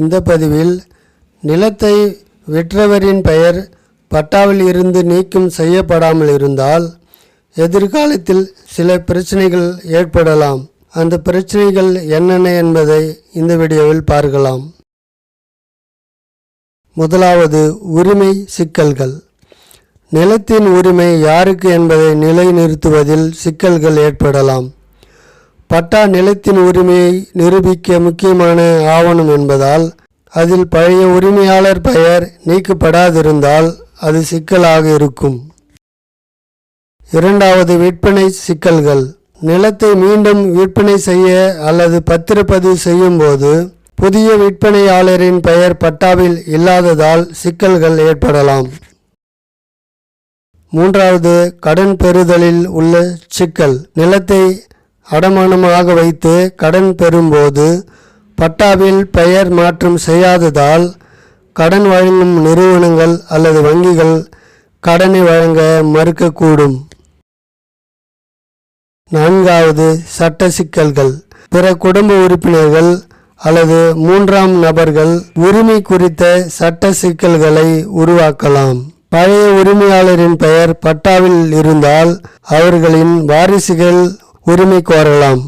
இந்த பதிவில் நிலத்தை விற்றவரின் பெயர் பட்டாவில் இருந்து நீக்கம் செய்யப்படாமல் இருந்தால் எதிர்காலத்தில் சில பிரச்சனைகள் ஏற்படலாம். அந்த பிரச்சனைகள் என்னென்ன என்பதை இந்த வீடியோவில் பார்க்கலாம். முதலாவது உரிமை சிக்கல்கள். நிலத்தின் உரிமை யாருக்கு என்பதை நிலைநிறுத்துவதில் சிக்கல்கள் ஏற்படலாம். பட்டா நிலத்தின் உரிமையை நிரூபிக்க முக்கியமான ஆவணம் என்பதால் அதில் பழைய உரிமையாளர் பெயர் நீக்கப்படாதிருந்தால் அது சிக்கலாக இருக்கும். இரண்டாவது விற்பனை சிக்கல்கள். நிலத்தை மீண்டும் விற்பனை செய்ய அல்லது பத்திரப்பதிவு செய்யும்போது புதிய விற்பனையாளரின் பெயர் பட்டாவில் இல்லாததால் சிக்கல்கள் ஏற்படலாம். மூன்றாவது கடன் பெறுதலில் உள்ள சிக்கல். நிலத்தை அடமானமாக வைத்து கடன் பெறும்போது பட்டாவில் பெயர் மாற்றம் செய்யாததால் கடன் வழங்கும் நிறுவனங்கள் அல்லது வங்கிகள் கடனை வழங்க மறுக்கக்கூடும். நான்காவது சட்ட சிக்கல்கள். பிற குடும்ப உறுப்பினர்கள் அல்லது மூன்றாம் நபர்கள் உரிமை குறித்த சட்ட சிக்கல்களை உருவாக்கலாம். பழைய உரிமையாளரின் பெயர் பட்டாவில் இருந்தால் அவர்களின் வாரிசுகள் உரிமை கோரலாம்.